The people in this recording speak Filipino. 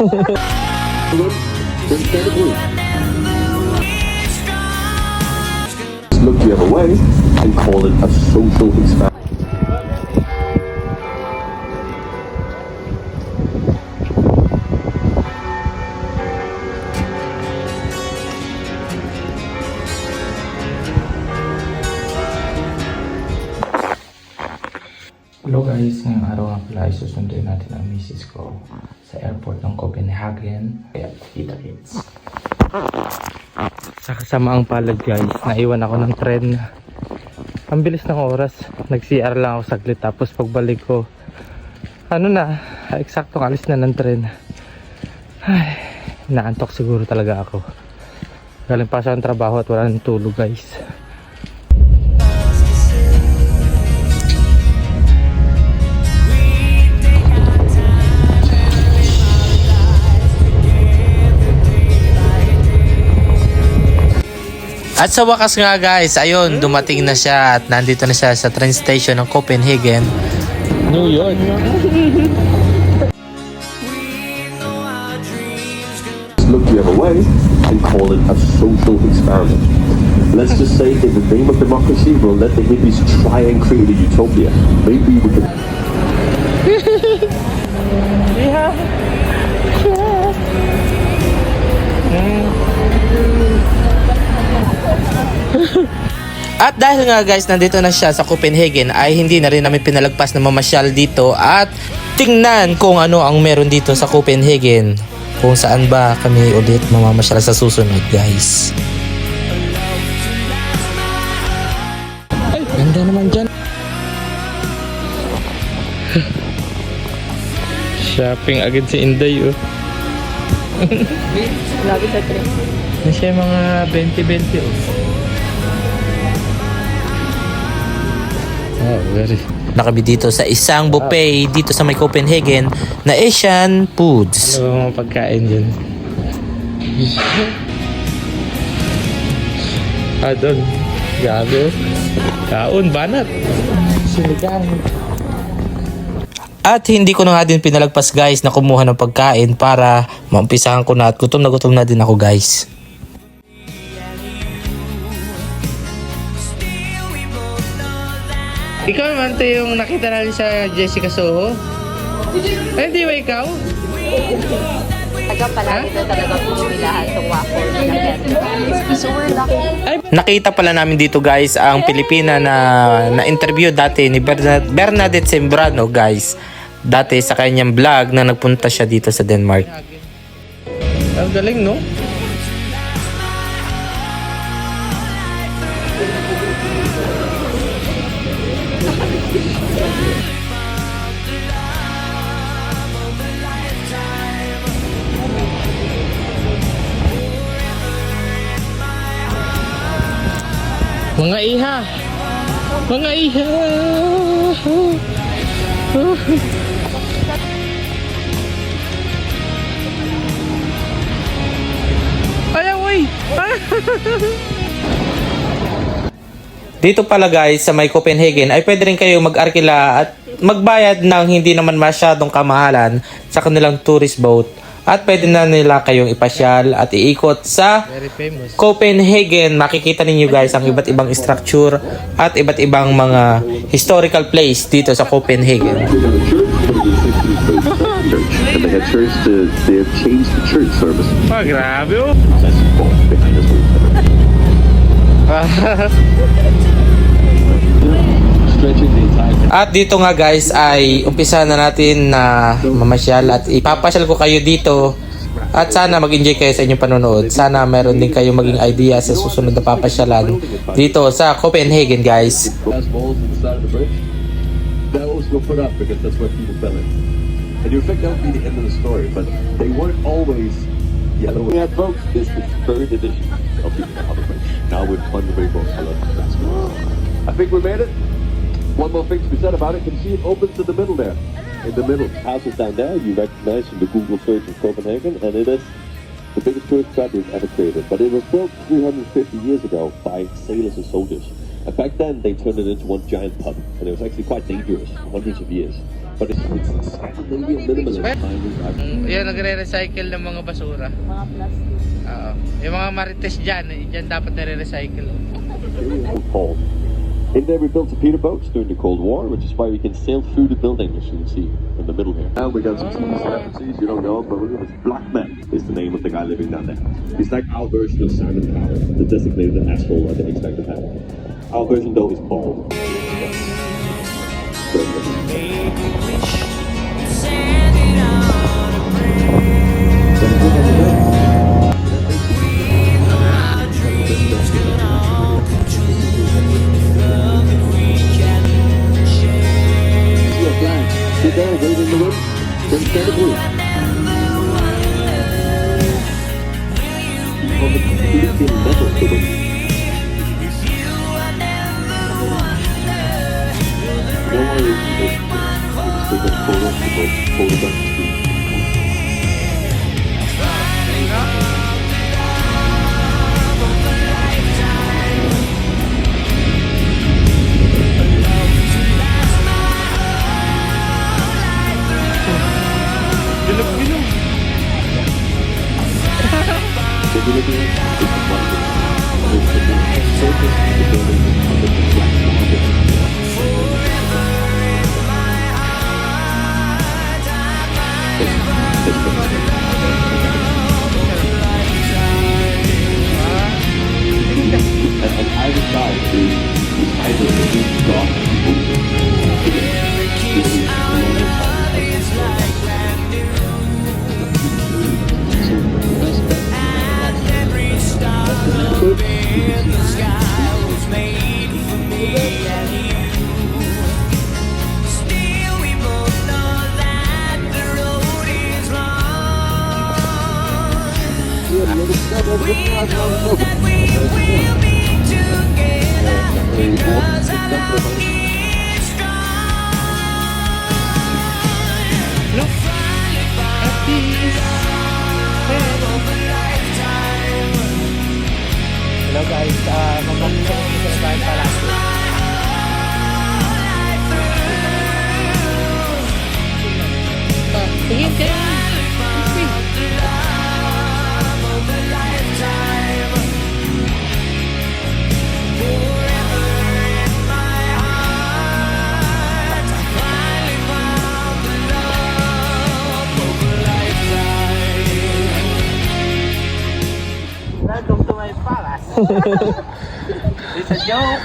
Look the other way and call it a social experiment. Misis ko sa airport ng Copenhagen. Kaya, kita kits. Sa kasamaang palad guys, naiwan ako ng tren. Ang bilis ng oras. Nag-CR lang ako saglit tapos pagbalik ko, ano na, eksaktong alis na ng tren. Ay, naantok siguro talaga ako. Galing pa sa trabaho at wala nang tulog guys. At sa wakas nga guys, ayun, dumating na siya at nandito na siya sa train station ng Copenhagen. New York. Look the other way and call it a social experiment. Let's just say, in the name of democracy, we'll let the hippies try and create a utopia. Maybe we can. At dahil nga guys, nandito na siya sa Copenhagen ay hindi na rin namin pinalagpas na mamasyal dito at tingnan kung ano ang meron dito sa Copenhagen. Kung saan ba kami ulit mamamasyal sa susunod guys. Ay, ganda naman dyan. Shopping agad si Inday oh. Lagi sa train. Na siya mga 20-20 oh. Oh, very. Nakabi dito sa isang buffet dito sa may Copenhagen na Asian foods. Ano ba mga pagkain dyan? ah, doon. Gabi. Kaon, banat. Sinigang. At hindi ko na nga din pinalagpas guys na kumuha ng pagkain para maumpisahan ko na at gutom na gutom na din ako guys. Ikaw naman to yung nakita natin sa Jessica Soho? Ay, di ba ikaw? Taga palagi na talaga pumilahan itong waffle. So we're lucky. Nakita pala namin dito guys ang Pilipina na na interview dati ni Bernad- Bernadette Sembrano guys. Dati sa kanyang vlog na nagpunta siya dito sa Denmark. Ang galing no? Mga iha! Mga iha! Ayaw, uy! Dito pala guys sa may Copenhagen ay pwede rin kayo mag-arkila at magbayad ng hindi naman masyadong kamahalan sa kanilang tourist boat at pwede na nila kayong ipasyal at iikot sa Copenhagen. Makikita ninyo guys ang iba't ibang structure at iba't ibang mga historical place dito sa Copenhagen. And they had church to, they had changed the church service. Ah, grabe oh. At dito nga guys ay umpisa na natin na mamasyal at ipapasyal ko kayo dito at sana mag-enjoy kayo sa inyong panonood. Sana meron din kayong maging idea sa susunod na papasyalan dito sa Copenhagen guys. Those were put up because that's where people fell in. And you think that would be the end of the story, but they weren't always yellow. Yeah, folks, this is the third edition of the. Now fun rainbow colored basketball. I think we made it. One more thing to be said about it. Can you see it opens in the middle there? In the middle. Houses down there you recognize from the Google search of Copenhagen, and it is the biggest tourist trap we've ever created. But it was built 350 years ago by sailors and soldiers. And back then, they turned it into one giant pub, and it was actually quite dangerous for hundreds of years. but it's, it's Scandinavian minimalism. Mm, Yan, nagre-recycle ng mga basura. Mga plastic. Oo. Yung mga marites dyan, eh, dyan dapat nare-recycle. Paul. In there, we built a Peter boats during the Cold War, which is why we can sail through the building, as you can see in the middle here. Now we got some celebrities, you don't know, but look at this. Blackman is the name of the guy living down there. He's like our version of Simon Cowell, the designated asshole that they expect to have. Our version, though, is Paul. Sit down, wait in the room. Stand blue. On the completely metal ceiling. A photo, photo, a photo. Oh, They said, yo.